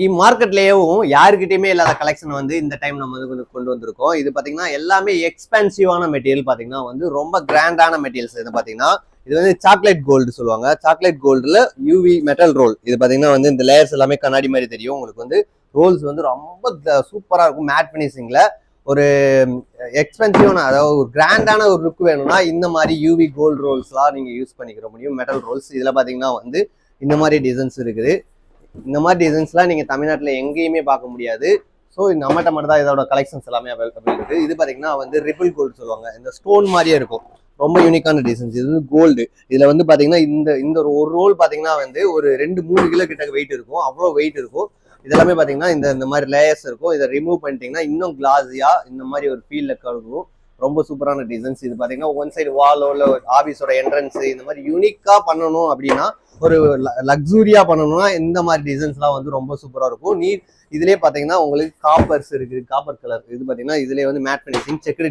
இம்மார்க்கெட்லேயும் யாருக்கிட்டையுமே இல்லாத கலெக்ஷன் வந்து இந்த டைம் நம்ம வந்து கொண்டு- கொண்டு வந்திருக்கோம். இது பார்த்தீங்கன்னா எல்லாமே எக்ஸ்பென்சிவான மெட்டீரியல் பார்த்தீங்கன்னா வந்து ரொம்ப கிராண்டான மெட்டீரியல்ஸ் இது பார்த்தீங்கன்னா இது வந்து சாக்லேட் கோல்டு சொல்லுவாங்க. சாக்லேட் கோல்டில் யூவி மெட்டல் ரோல் இது பார்த்தீங்கன்னா வந்து இந்த லேயர்ஸ் எல்லாமே கண்ணாடி மாதிரி தெரியும். உங்களுக்கு வந்து ரோல்ஸ் வந்து ரொம்ப சூப்பராக இருக்கும். மேட் ஃபினிஷிங்கில் ஒரு எக்ஸ்பென்சிவான அதாவது ஒரு கிராண்டான ஒரு லுக் வேணும்னா இந்த மாதிரி யூவி கோல்டு ரோல்ஸ்லாம் நீங்கள் யூஸ் பண்ணிக்கிற முடியும். மெட்டல் ரோல்ஸ் இதில் பார்த்தீங்கன்னா வந்து இந்த மாதிரி டிசைன்ஸ் இருக்குது. இந்த மாதிரி டிசைன்ஸ்லாம் நீங்கள் தமிழ்நாட்டில் எங்கேயுமே பார்க்க முடியாது. ஸோ நம்மகிட்ட மட்டும் தான் இதோட கலெக்ஷன்ஸ் எல்லாமே அவைலபிள் இருக்குது. இது பார்த்தீங்கன்னா வந்து ரிபிள் கோல்டு சொல்லுவாங்க. இந்த ஸ்டோன் மாதிரியே இருக்கும். ரொம்ப யூனிக்கான டிசைன்ஸ் இது வந்து கோல்டு இதில் வந்து பார்த்தீங்கன்னா இந்த இந்த ஒரு ரோல் பார்த்தீங்கன்னா வந்து ஒரு ரெண்டு மூணு கிலோ கிட்ட வெயிட் இருக்கும். அவ்வளோ வெயிட் இருக்கும். இதெல்லாமே பார்த்தீங்கன்னா இந்த இந்த மாதிரி லேயர்ஸ் இருக்கும். இதை ரிமூவ் பண்ணிட்டீங்கன்னா இன்னும் கிளாஸியாக இந்த மாதிரி ஒரு ஃபீல்டில் கழுவும் ரொம்ப சூப்பரான டிசைன்ஸ் இது பார்த்தீங்கன்னா ஒன் சைடு வாலோ இல்லை ஆஃபீஸோட என்ட்ரன்ஸ் இந்த மாதிரி யூனிக்காக பண்ணணும் அப்படின்னா ஒரு லக்ஸூரியா பண்ணணும்னா இந்த மாதிரி டிசைன்ஸ்லாம் வந்து ரொம்ப சூப்பரா இருக்கும். நீ இதுலயே பாத்தீங்கன்னா உங்களுக்கு காப்பர்ஸ் இருக்கு காப்பர் கலர் இது பாத்தீங்கன்னா இதுலயே வந்து மேட் ஃபினிஷிங் செக்குடு